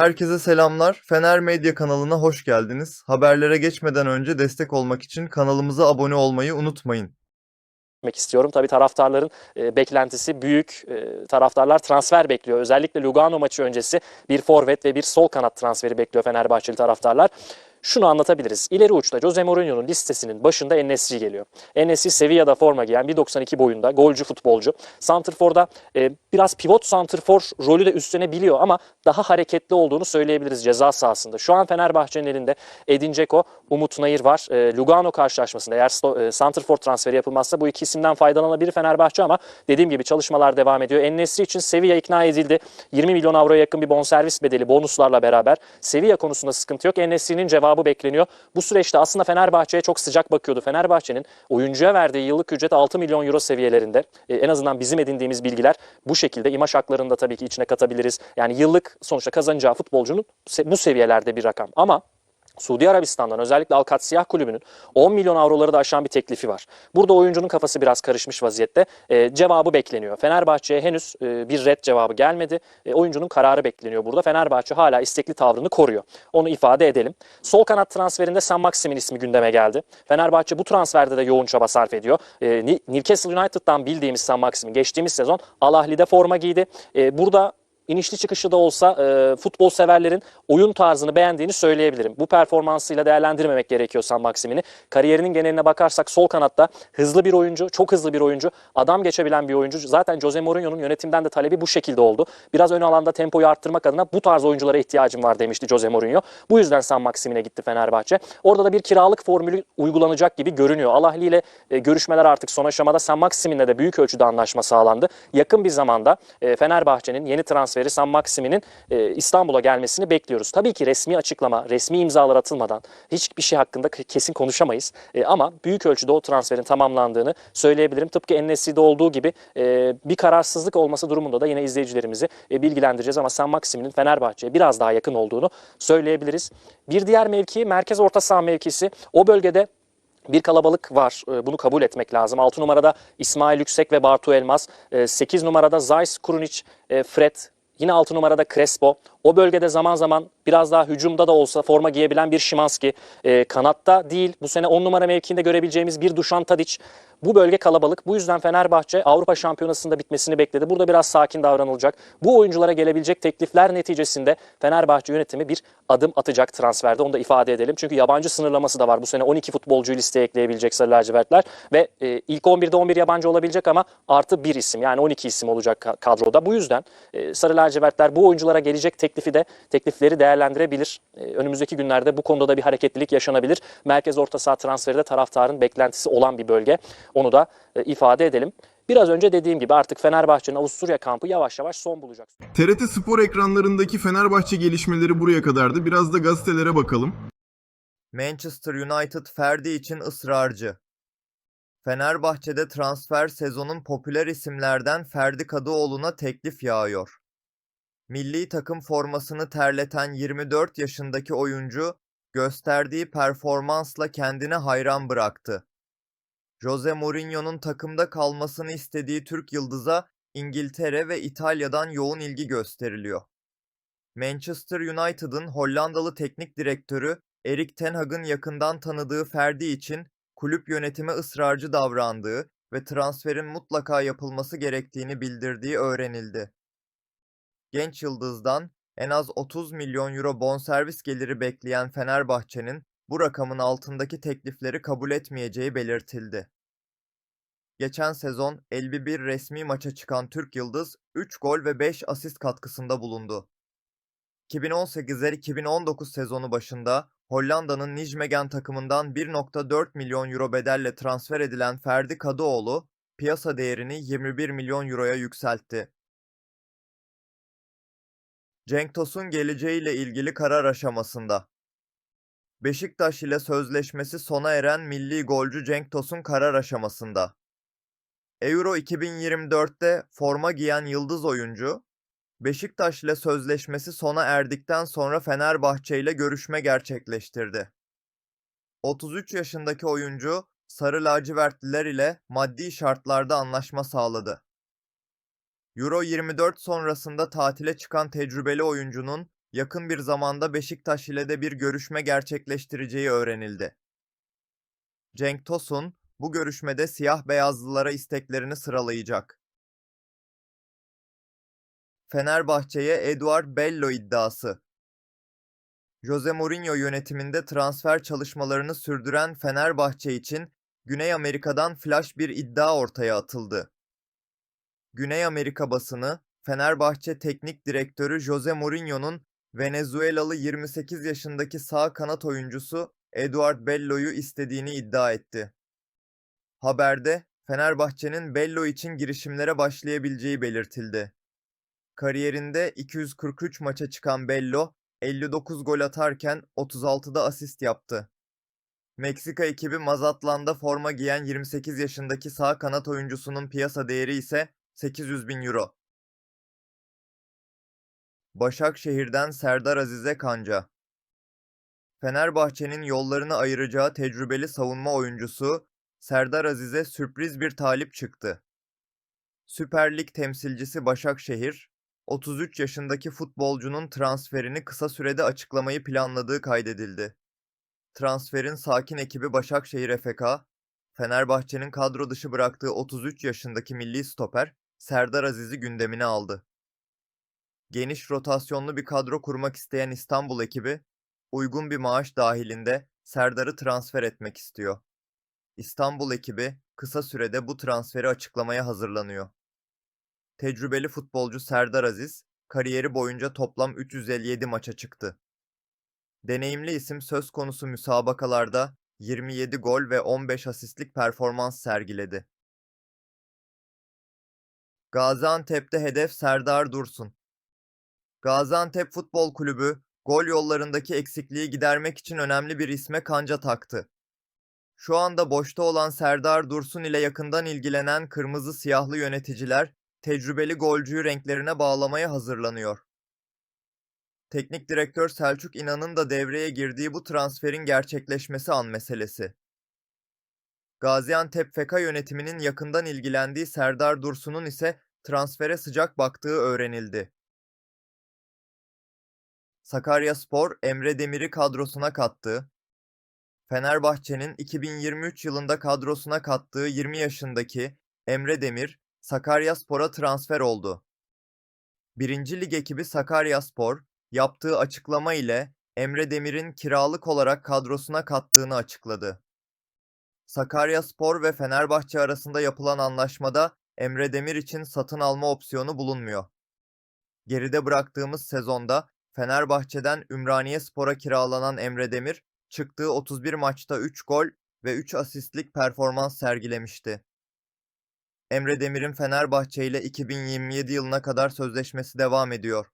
Herkese selamlar. Fener Medya kanalına hoş geldiniz. Haberlere geçmeden önce destek olmak için kanalımıza abone olmayı unutmayın. etmek istiyorum. Tabii taraftarların e, beklentisi büyük. E, taraftarlar transfer bekliyor. Özellikle Lugano maçı öncesi bir forvet ve bir sol kanat transferi bekliyor Fenerbahçeli taraftarlar. Şunu anlatabiliriz. İleri uçta Jose Mourinho'nun listesinin başında Enesri geliyor. Enesri Sevilla'da forma giyen 1.92 boyunda golcü futbolcu. Santrfor'da e, biraz pivot santrfor rolü de üstlenebiliyor ama daha hareketli olduğunu söyleyebiliriz ceza sahasında. Şu an Fenerbahçe'nin elinde Edin Dzeko, Umut Nayır var. E, Lugano karşılaşmasında eğer e, santrfor transferi yapılmazsa bu iki isimden faydalanabilir Fenerbahçe ama dediğim gibi çalışmalar devam ediyor. Enesri için Sevilla ikna edildi. 20 milyon avroya yakın bir bonservis bedeli bonuslarla beraber. Sevilla konusunda sıkıntı yok. Enesri'nin cevabı bekleniyor. Bu süreçte aslında Fenerbahçe'ye çok sıcak bakıyordu. Fenerbahçe'nin oyuncuya verdiği yıllık ücret 6 milyon euro seviyelerinde. E, en azından bizim edindiğimiz bilgiler bu şekilde. İmaj haklarını da tabii ki içine katabiliriz. Yani yıllık sonuçta kazanacağı futbolcunun bu seviyelerde bir rakam. Ama Suudi Arabistan'dan özellikle Al Siyah Kulübü'nün 10 milyon avroları da aşan bir teklifi var. Burada oyuncunun kafası biraz karışmış vaziyette. E, cevabı bekleniyor. Fenerbahçe'ye henüz e, bir red cevabı gelmedi. E, oyuncunun kararı bekleniyor burada. Fenerbahçe hala istekli tavrını koruyor. Onu ifade edelim. Sol kanat transferinde Sam Maxim'in ismi gündeme geldi. Fenerbahçe bu transferde de yoğun çaba sarf ediyor. E, Newcastle United'dan bildiğimiz Sam Maxim'in geçtiğimiz sezon Al Ahly'de forma giydi. E, burada inişli çıkışlı da olsa e, futbol severlerin oyun tarzını beğendiğini söyleyebilirim. Bu performansıyla değerlendirmemek gerekiyor San Maxim'ini. Kariyerinin geneline bakarsak sol kanatta hızlı bir oyuncu, çok hızlı bir oyuncu, adam geçebilen bir oyuncu. Zaten Jose Mourinho'nun yönetimden de talebi bu şekilde oldu. Biraz ön alanda tempoyu arttırmak adına bu tarz oyunculara ihtiyacım var demişti Jose Mourinho. Bu yüzden San Maxim'ine gitti Fenerbahçe. Orada da bir kiralık formülü uygulanacak gibi görünüyor. Al Ahly ile e, görüşmeler artık son aşamada. San Maxim'inle de büyük ölçüde anlaşma sağlandı. Yakın bir zamanda e, Fenerbahçe'nin yeni transferi San Maxim'inin e, İstanbul'a gelmesini bekliyoruz. Tabii ki resmi açıklama, resmi imzalar atılmadan hiçbir şey hakkında kesin konuşamayız. E, ama büyük ölçüde o transferin tamamlandığını söyleyebilirim. Tıpkı Ennesi'de olduğu gibi e, bir kararsızlık olması durumunda da yine izleyicilerimizi e, bilgilendireceğiz. Ama San Maxim'in Fenerbahçe'ye biraz daha yakın olduğunu söyleyebiliriz. Bir diğer mevki merkez orta saha mevkisi. O bölgede bir kalabalık var. Ee, Bunu kabul etmek lazım. 6 numarada İsmail Yüksek ve Bartu Elmas. 8 numarada Zayis Kurunic, e, Fred. Yine 6 numarada Crespo. O bölgede zaman zaman biraz daha hücumda da olsa forma giyebilen bir Şimanski. Ee, kanatta değil bu sene 10 numara mevkiinde görebileceğimiz bir Dušan Tadić. Bu bölge kalabalık. Bu yüzden Fenerbahçe Avrupa Şampiyonası'nda bitmesini bekledi. Burada biraz sakin davranılacak. Bu oyunculara gelebilecek teklifler neticesinde Fenerbahçe yönetimi bir adım atacak transferde. Onu da ifade edelim. Çünkü yabancı sınırlaması da var. Bu sene 12 futbolcuyu listeye ekleyebilecek Sarı Lacivertler. Ve e, ilk 11'de 11 yabancı olabilecek ama artı bir isim yani 12 isim olacak ka- kadroda. Bu yüzden e, Sarı Lacivertler bu oyunculara gelecek teklifi de teklifleri değerlendirebilir. E, önümüzdeki günlerde bu konuda da bir hareketlilik yaşanabilir. Merkez orta saha transferi de taraftarın beklentisi olan bir bölge. Onu da e, ifade edelim. Biraz önce dediğim gibi artık Fenerbahçe'nin Avusturya kampı yavaş yavaş son bulacak. TRT Spor ekranlarındaki Fenerbahçe gelişmeleri buraya kadardı. Biraz da gazetelere bakalım. Manchester United Ferdi için ısrarcı. Fenerbahçe'de transfer sezonun popüler isimlerden Ferdi Kadıoğlu'na teklif yağıyor. Milli takım formasını terleten 24 yaşındaki oyuncu gösterdiği performansla kendine hayran bıraktı. Jose Mourinho'nun takımda kalmasını istediği Türk yıldıza İngiltere ve İtalya'dan yoğun ilgi gösteriliyor. Manchester United'ın Hollandalı teknik direktörü Erik ten Hag'ın yakından tanıdığı Ferdi için kulüp yönetimi ısrarcı davrandığı ve transferin mutlaka yapılması gerektiğini bildirdiği öğrenildi. Genç yıldızdan en az 30 milyon euro bonservis geliri bekleyen Fenerbahçe'nin bu rakamın altındaki teklifleri kabul etmeyeceği belirtildi. Geçen sezon 51 resmi maça çıkan Türk Yıldız 3 gol ve 5 asist katkısında bulundu. 2018-2019 sezonu başında Hollanda'nın Nijmegen takımından 1.4 milyon euro bedelle transfer edilen Ferdi Kadıoğlu, piyasa değerini 21 milyon euroya yükseltti. Cenk Tosun geleceğiyle ilgili karar aşamasında. Beşiktaş ile sözleşmesi sona eren milli golcü Cenk Tosun karar aşamasında. Euro 2024'te forma giyen yıldız oyuncu, Beşiktaş ile sözleşmesi sona erdikten sonra Fenerbahçe ile görüşme gerçekleştirdi. 33 yaşındaki oyuncu Sarı lacivertliler ile maddi şartlarda anlaşma sağladı. Euro 24 sonrasında tatile çıkan tecrübeli oyuncunun yakın bir zamanda Beşiktaş ile de bir görüşme gerçekleştireceği öğrenildi. Cenk Tosun, bu görüşmede siyah beyazlılara isteklerini sıralayacak. Fenerbahçe'ye Eduard Bello iddiası. Jose Mourinho yönetiminde transfer çalışmalarını sürdüren Fenerbahçe için Güney Amerika'dan flash bir iddia ortaya atıldı. Güney Amerika basını, Fenerbahçe Teknik Direktörü Jose Mourinho'nun Venezuelalı 28 yaşındaki sağ kanat oyuncusu Eduard Bello'yu istediğini iddia etti. Haberde Fenerbahçe'nin Bello için girişimlere başlayabileceği belirtildi. Kariyerinde 243 maça çıkan Bello, 59 gol atarken 36'da asist yaptı. Meksika ekibi Mazatlan'da forma giyen 28 yaşındaki sağ kanat oyuncusunun piyasa değeri ise 800 bin euro. Başakşehir'den Serdar Azize Kanca Fenerbahçe'nin yollarını ayıracağı tecrübeli savunma oyuncusu Serdar Aziz'e sürpriz bir talip çıktı. Süper Lig temsilcisi Başakşehir, 33 yaşındaki futbolcunun transferini kısa sürede açıklamayı planladığı kaydedildi. Transferin sakin ekibi Başakşehir FK, Fenerbahçe'nin kadro dışı bıraktığı 33 yaşındaki milli stoper Serdar Aziz'i gündemine aldı. Geniş rotasyonlu bir kadro kurmak isteyen İstanbul ekibi, uygun bir maaş dahilinde Serdar'ı transfer etmek istiyor. İstanbul ekibi kısa sürede bu transferi açıklamaya hazırlanıyor. Tecrübeli futbolcu Serdar Aziz, kariyeri boyunca toplam 357 maça çıktı. Deneyimli isim söz konusu müsabakalarda 27 gol ve 15 asistlik performans sergiledi. Gaziantep'te hedef Serdar Dursun. Gaziantep Futbol Kulübü, gol yollarındaki eksikliği gidermek için önemli bir isme kanca taktı. Şu anda boşta olan Serdar Dursun ile yakından ilgilenen kırmızı siyahlı yöneticiler, tecrübeli golcüyü renklerine bağlamaya hazırlanıyor. Teknik direktör Selçuk İnan'ın da devreye girdiği bu transferin gerçekleşmesi an meselesi. Gaziantep FK yönetiminin yakından ilgilendiği Serdar Dursun'un ise transfere sıcak baktığı öğrenildi. Sakaryaspor Emre Demir'i kadrosuna kattı. Fenerbahçe'nin 2023 yılında kadrosuna kattığı 20 yaşındaki Emre Demir, Sakaryaspor'a transfer oldu. 1. Lig ekibi Sakaryaspor, yaptığı açıklama ile Emre Demir'in kiralık olarak kadrosuna kattığını açıkladı. Sakaryaspor ve Fenerbahçe arasında yapılan anlaşmada Emre Demir için satın alma opsiyonu bulunmuyor. Geride bıraktığımız sezonda Fenerbahçe'den Ümraniyespor'a kiralanan Emre Demir, çıktığı 31 maçta 3 gol ve 3 asistlik performans sergilemişti. Emre Demir'in Fenerbahçe ile 2027 yılına kadar sözleşmesi devam ediyor.